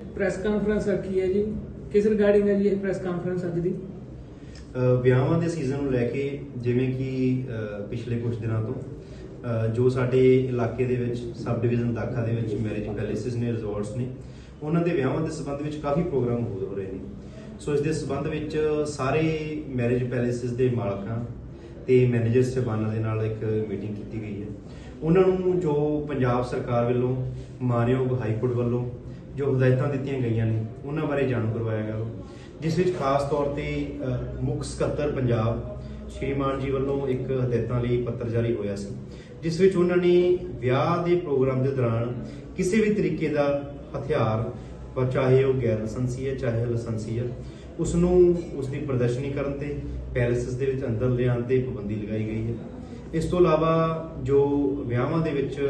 Press conference ਰੱਖੀ ਹੈ ਜੀ? ਕਿਸ ਰਿਗਾਰਡਿੰਗ ਹੈ ਜੀ ਇਹ ਪ੍ਰੈਸ ਕਾਨਫਰੰਸ ਅੱਜ ਦੀ? ਵਿਆਹਾਂ ਦੇ ਸੀਜ਼ਨ ਨੂੰ ਲੈ ਕੇ ਜਿਵੇਂ ਕਿ ਪਿਛਲੇ ਕੁਝ ਦਿਨਾਂ ਤੋਂ ਜੋ ਸਾਡੇ ਇਲਾਕੇ ਦੇ ਵਿੱਚ ਸਬ ਡਿਵੀਜ਼ਨ ਦਾਖਾ ਦੇ ਵਿੱਚ ਮੈਰਿਜ ਪੈਲੇਸਿਸ ਨੇ ਰਿਜ਼ੋਰਟਸ ਨੇ, ਉਹਨਾਂ ਦੇ ਵਿਆਹਾਂ ਦੇ ਸਬੰਧ ਵਿੱਚ ਕਾਫੀ ਪ੍ਰੋਗਰਾਮ ਹੋ ਰਹੇ ਨੇ। ਸੋ ਇਸ ਦੇ ਸੰਬੰਧ ਵਿੱਚ ਸਾਰੇ ਮੈਰਿਜ ਪੈਲੇਸਿਸ ਦੇ ਮਾਲਕਾਂ ਤੇ ਮੈਨੇਜਰ ਸਹਿਬਾਨਾਂ ਦੇ ਨਾਲ ਇੱਕ ਮੀਟਿੰਗ ਕੀਤੀ ਗਈ ਹੈ। ਉਹਨਾਂ ਨੂੰ ਜੋ ਪੰਜਾਬ ਸਰਕਾਰ ਵੱਲੋਂ ਮਾਨਯੋਗ ਹਾਈ ਕੋਰਟ ਵੱਲੋਂ ਜੋ ਹਦਾਇਤਾਂ ਦਿੱਤੀਆਂ ਗਈਆਂ ਨੇ, ਉਹਨਾਂ ਬਾਰੇ ਜਾਣੂ ਕਰਵਾਇਆ ਗਿਆ ਜਿਸ ਵਿੱਚ ਖਾਸ ਤੌਰ ਤੇ ਮੁੱਖ ਸਕੱਤਰ ਪੰਜਾਬ ਸ਼੍ਰੀਮਾਨ ਜੀ ਵੱਲੋਂ ਇੱਕ ਹਦਾਇਤਾਂ ਲਈ ਪੱਤਰ ਜਾਰੀ ਹੋਇਆ ਸੀ। ਜਿਸ ਵਿੱਚ ਉਹਨਾਂ ਨੇ ਵਿਆਹ ਦੇ ਪ੍ਰੋਗਰਾਮ ਦੇ ਦੌਰਾਨ ਕਿਸੇ ਵੀ ਤਰੀਕੇ ਦਾ ਹਥਿਆਰ, ਚਾਹੇ ਉਹ ਗੈਰ ਲਾਇਸੈਂਸੀ ਹੈ, ਚਾਹੇ ਲਾਇਸੈਂਸੀ ਹੈ ਉਸ ਨੂੰ ਉਸ ਦੀ ਪ੍ਰਦਰਸ਼ਨੀ ਕਰਨ ਤੇ ਪੈਲੇਸਿਸ ਦੇ ਵਿੱਚ ਅੰਦਰ ਲਿਆਉਣ ਤੇ ਪਾਬੰਦੀ ਲਗਾਈ ਗਈ ਹੈ। ਇਸ ਤੋਂ ਇਲਾਵਾ ਜੋ ਵਿਆਹਾਂ ਦੇ ਵਿੱਚ,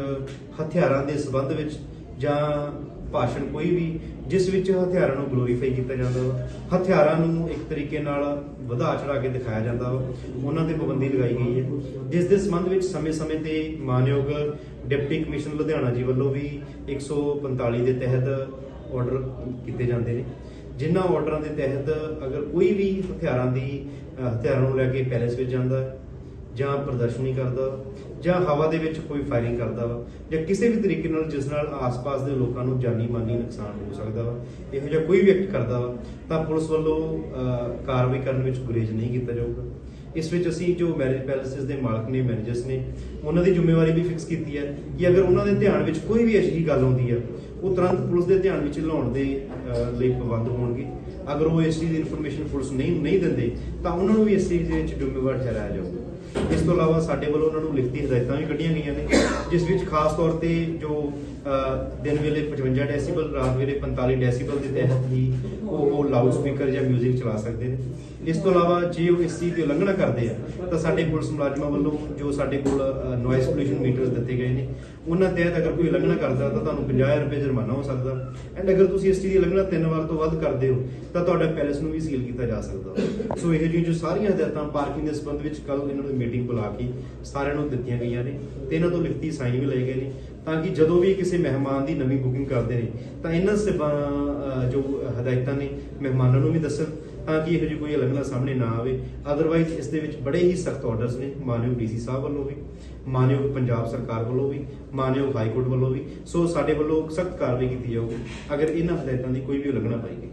ਹਥਿਆਰਾਂ ਦੇ ਸਬੰਧ ਵਿੱਚ ਜਾਂ ਭਾਸ਼ਣ ਕੋਈ ਵੀ, ਜਿਸ ਵਿੱਚ ਹਥਿਆਰਾਂ ਨੂੰ ਗਲੋਰੀਫਾਈ ਕੀਤਾ ਜਾਂਦਾ ਵਾ, ਹਥਿਆਰਾਂ ਨੂੰ ਇੱਕ ਤਰੀਕੇ ਨਾਲ ਵਧਾ ਚੜਾ ਕੇ ਦਿਖਾਇਆ ਜਾਂਦਾ ਵਾ, ਉਹਨਾਂ ਤੇ ਪਾਬੰਦੀ ਲਗਾਈ ਗਈ ਹੈ। ਜਿਸ ਦੇ ਸੰਬੰਧ ਵਿੱਚ ਸਮੇਂ-ਸਮੇਂ ਤੇ ਮਾਨਯੋਗ ਡਿਪਟੀ ਕਮਿਸ਼ਨਰ ਲੁਧਿਆਣਾ ਜੀ ਵੱਲੋਂ ਵੀ 145 ਦੇ ਤਹਿਤ ਆਰਡਰ ਕੀਤੇ ਜਾਂਦੇ ਨੇ। ਜਿਨ੍ਹਾਂ ਆਰਡਰਾਂ ਦੇ ਤਹਿਤ ਅਗਰ ਕੋਈ ਵੀ ਹਥਿਆਰਾਂ ਦੀ ਹਥਿਆਰਾਂ ਨੂੰ ਲੈ ਕੇ ਪੈਲੇਸ ਵਿੱਚ ਜਾਂਦਾ, ਜਾਂ ਪ੍ਰਦਰਸ਼ਨੀ ਕਰਦਾ, ਜਾਂ ਹਵਾ ਦੇ ਵਿੱਚ ਕੋਈ ਫਾਇਰਿੰਗ ਕਰਦਾ ਵਾ ਜਾਂ ਕਿਸੇ ਵੀ ਤਰੀਕੇ ਨਾਲ ਜਿਸ ਨਾਲ ਆਸ-ਪਾਸ ਦੇ ਲੋਕਾਂ ਨੂੰ ਜਾਨੀ ਮਾਨੀ ਨੁਕਸਾਨ ਹੋ ਸਕਦਾ ਵਾ, ਇਹੋ ਜਿਹਾ ਕੋਈ ਵੀ ਐਕਟ ਕਰਦਾ ਵਾ, ਤਾਂ ਪੁਲਿਸ ਵੱਲੋਂ ਕਾਰਵਾਈ ਕਰਨ ਵਿੱਚ ਗੁਰੇਜ਼ ਨਹੀਂ ਕੀਤਾ ਜਾਊਗਾ। ਇਸ ਵਿੱਚ ਅਸੀਂ ਜੋ ਮੈਰਿਜ ਪੈਲੇਸਿਸ ਦੇ ਮਾਲਕ ਨੇ ਮੈਨੇਜਰਸ ਨੇ, ਉਹਨਾਂ ਦੀ ਜ਼ਿੰਮੇਵਾਰੀ ਵੀ ਫਿਕਸ ਕੀਤੀ ਹੈ ਕਿ ਅਗਰ ਉਹਨਾਂ ਦੇ ਧਿਆਨ ਵਿੱਚ ਕੋਈ ਵੀ ਅਜਿਹੀ ਗੱਲ ਆਉਂਦੀ ਹੈ ਉਹ ਤੁਰੰਤ ਪੁਲਿਸ ਦੇ ਧਿਆਨ ਵਿੱਚ ਲਿਆਉਣ ਦੇ ਲਈ ਪਾਬੰਦ ਹੋਣਗੇ। ਅਗਰ ਉਹ ਇਸ ਚੀਜ਼ ਦੀ ਇਨਫੋਰਮੇਸ਼ਨ ਪੁਲਿਸ ਨਹੀਂ ਨਹੀਂ ਦਿੰਦੇ, ਤਾਂ ਉਹਨਾਂ ਨੂੰ ਵੀ ਇਸ ਚੀਜ਼ ਦੇ ਵਿੱਚ ਜ਼ਿੰਮੇਵਾਰ ਠਹਿਰਾਇਆ ਜਾਊਗਾ। ਇਸ ਤੋਂ ਇਲਾਵਾ ਸਾਡੇ ਵੱਲੋਂ ਉਹਨਾਂ ਨੂੰ ਲਿਖਤੀ ਹਦਾਇਤਾਂ ਵੀ ਕੱਢੀਆਂ ਗਈਆਂ ਨੇ, ਜਿਸ ਵਿੱਚ ਖਾਸ ਤੌਰ ਤੇ ਜੋ ਦਿਨ ਵੇਲੇ 55 ਡੈਸੀਬਲ, ਰਾਤ ਵੇਲੇ 45 ਡੈਸੀਬਲ ਦੇ ਤਹਿਤ ਹੀ ਉਹ ਲਾਊਡ ਸਪੀਕਰ ਜਾਂ 뮤직 ਚਲਾ ਸਕਦੇ ਨੇ। ਇਸ ਤੋਂ ਇਲਾਵਾ ਜੇ ਉਹ ਇਸ ਚੀਜ਼ ਦੀ ਉਲੰਘਣਾ ਕਰਦੇ ਆ, ਤਾਂ ਸਾਡੇ ਪੁਲਿਸ ਮੁਲਾਜ਼ਮਾਂ ਵੱਲੋਂ ਜੋ ਸਾਡੇ ਕੋਲ ਨੋਇਸ ਪੋਲੂਸ਼ਨ ਮੀਟਰਸ ਦਿੱਤੇ ਗਏ ਨੇ, ਉਹਨਾਂ ਤਹਿਤ ਅਗਰ ਕੋਈ ਉਲੰਘਣਾ ਕਰਦਾ ਤਾਂ ਤੁਹਾਨੂੰ 50 ਰੁਪਏ ਜੁਰਮਾਨਾ ਹੋ ਸਕਦਾ। ਐਂਡ ਅਗਰ ਤੁਸੀਂ ਇਸ ਚੀਜ਼ ਦੀ ਉਲੰਘਣਾ ਤਿੰਨ ਵਾਰ ਤੋਂ ਵੱਧ ਕਰਦੇ ਹੋ, ਤਾਂ ਤੁਹਾਡਾ ਪੈਲੇਸ ਨੂੰ ਵੀ ਸੀਲ ਕੀਤਾ ਜਾ ਸਕਦਾ। ਸੋ ਇਹ ਜਿਹੀਆਂ ਜੋ ਸਾਰੀਆਂ ਹਦਾਇਤਾਂ ਪਾਰਕਿੰਗ ਦੇ ਸੰਬੰਧ ਵਿੱਚ ਕੱਲ ਇਹਨਾਂ ਨੂੰ ਮੀਟਿੰਗ ਬੁਲਾ ਕੇ ਸਾਰਿਆਂ ਨੂੰ ਦਿੱਤੀਆਂ ਗਈਆਂ ਨੇ ਤੇ ਇਹਨਾਂ ਤੋਂ ਲਿਖਤੀ ਸਾਈਨ ਵੀ ਲਏ ਗਏ ਨੇ ਤਾਂ ਕਿ ਜਦੋਂ ਵੀ ਕਿਸੇ ਮਹਿਮਾਨ ਦੀ ਨਵੀਂ ਬੁਕਿੰਗ ਕਰਦੇ ਨੇ, ਤਾਂ ਇਹਨਾਂ ਸੇਵਾ ਜੋ ਹਦਾਇਤਾਂ ਨੇ ਮਹਿਮਾਨਾਂ ਨੂੰ ਵੀ ਦੱਸਣ। ਤਾਂ ਕਿ ਇਹੋ ਜਿਹੀ ਕੋਈ ਉਲੰਘਣਾ ਸਾਹਮਣੇ ਨਾ ਆਵੇ। ਅਦਰਵਾਈਜ਼ ਇਸ ਦੇ ਵਿੱਚ ਬੜੇ ਹੀ ਸਖਤ ਆਰਡਰਸ ਨੇ। ਮਾਨਯੋਗ ਡੀਸੀ ਸਾਹਿਬ ਵੱਲੋਂ ਵੀ, ਮਾਨਯੋਗ ਪੰਜਾਬ ਸਰਕਾਰ ਵੱਲੋਂ ਵੀ, ਮਾਨਯੋਗ ਹਾਈ ਕੋਰਟ ਵੱਲੋਂ ਵੀ। ਸੋ ਸਾਡੇ ਵੱਲੋਂ ਸਖਤ ਕਾਰਵਾਈ ਕੀਤੀ ਜਾਊਗੀ। ਅਗਰ ਇਹਨਾਂ ਹਦਾਇਤਾਂ ਦੀ ਕੋਈ ਵੀ ਉਲੰਘਣਾ ਪਾਈ ਗਈ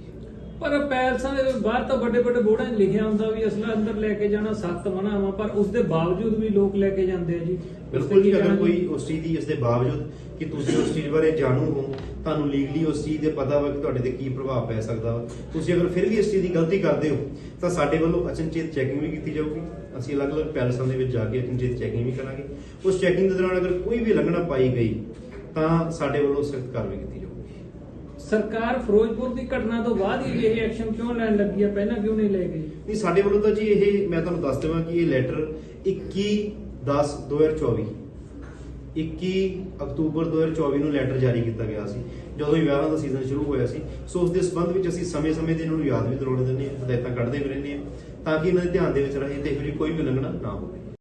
ਪਰ ਪੈਲਸਾਂ ਦੇ ਬਾਹਰ ਤਾਂ ਵੱਡੇ ਵੱਡੇ ਬੋਰਡਾਂ 'ਚ ਲਿਖਿਆ ਹੁੰਦਾ ਵੀ ਅਸਲਾ ਅੰਦਰ ਲੈ ਕੇ ਜਾਣਾ ਸਖਤ ਮਨਾ ਵਾ ਪਰ ਉਸ ਦੇ ਬਾਵਜੂਦ ਵੀ ਲੋਕ ਲੈ ਕੇ ਜਾਂਦੇ ਆ ਜੀ। ਬਿਲਕੁਲ ਜੀ, ਅਗਰ ਕੋਈ ਉਸ ਚੀਜ਼ ਦੀ ਇਸ ਦੇ ਬਾਵਜੂਦ ਕਿ ਤੁਸੀਂ ਉਸ ਚੀਜ਼ ਬਾਰੇ ਜਾਣੂ ਹੋ, ਤੁਹਾਨੂੰ ਲੀਗਲੀ ਉਸ ਚੀਜ਼ ਦੇ ਪਤਾ ਵਾ ਕਿ ਤੁਹਾਡੇ ਤੇ ਕੀ ਪ੍ਰਭਾਵ ਪੈ ਸਕਦਾ ਵਾ। ਤੁਸੀਂ ਅਗਰ ਫਿਰ ਵੀ ਇਸ ਚੀਜ਼ ਦੀ ਗਲਤੀ ਕਰਦੇ ਹੋ, ਤਾਂ ਸਾਡੇ ਵੱਲੋਂ ਅਚਨਚੇਤ ਚੈਕਿੰਗ ਵੀ ਕੀਤੀ ਜਾਊਗੀ। ਅਸੀਂ ਅਲੱਗ-ਅਲੱਗ ਪੈਲਸਾਂ ਦੇ ਵਿੱਚ ਜਾ ਕੇ ਅਚਨਚੇਤ ਚੈਕਿੰਗ ਵੀ ਕਰਾਂਗੇ। ਉਸ ਚੈਕਿੰਗ ਦੇ ਦੌਰਾਨ ਅਗਰ ਕੋਈ ਵੀ ਲੰਘਣਾ ਪਾਈ ਗਈ, ਤਾਂ ਸਾਡੇ ਵੱਲੋਂ ਸਖਤ ਕਾਰਵਾਈ ਕੀਤੀ ਜਾਊਗੀ। ਸਰਕਾਰ ਫਿਰੋਜ਼ਪੁਰ ਦੀ ਘਟਨਾ ਤੋਂ ਬਾਅਦ ਹੀ ਇਹ ਐਕਸ਼ਨ ਕਿਉਂ ਲੈਣ ਲੱਗੀ ਆ? ਪਹਿਲਾਂ ਕਿਉਂ ਨਹੀਂ ਲੈ ਗਈ? ਨਹੀਂ, ਸਾਡੇ ਵੱਲੋਂ ਤਾਂ ਜੀ ਇਹ, ਮੈਂ ਤੁਹਾਨੂੰ ਦੱਸ ਦੇਵਾਂ ਕਿ ਇਹ ਲੈਟਰ 21 10 2024 21 ਅਕਤੂਬਰ 2024 ਨੂੰ ਲੈਟਰ ਜਾਰੀ ਕੀਤਾ ਗਿਆ ਸੀ, ਜਦੋਂ ਵਿਆਹਾਂ ਦਾ ਸੀਜ਼ਨ ਸ਼ੁਰੂ ਹੋਇਆ ਸੀ। ਸੋ ਉਸ ਦੇ ਸੰਬੰਧ ਵਿੱਚ ਅਸੀਂ ਸਮੇਂ-ਸਮੇਂ ਤੇ ਇਹਨਾਂ ਨੂੰ ਯਾਦ ਵੀ ਦਿਲਾਉਣ ਦਿੰਦੇ ਹਾਂ, ਹਦਾਇਤਾਂ ਕੱਢਦੇ ਵੀ ਰਹਿੰਦੇ ਹਾਂ, ਤਾਂ ਕਿ ਇਹਨਾਂ ਦੇ ਧਿਆਨ ਦੇ ਵਿੱਚ ਰਹੇ ਤੇ ਇਹੋ ਜਿਹੀ ਕੋਈ ਵੀ ਉਲੰਘਣਾ ਨਾ ਹੋਵੇ।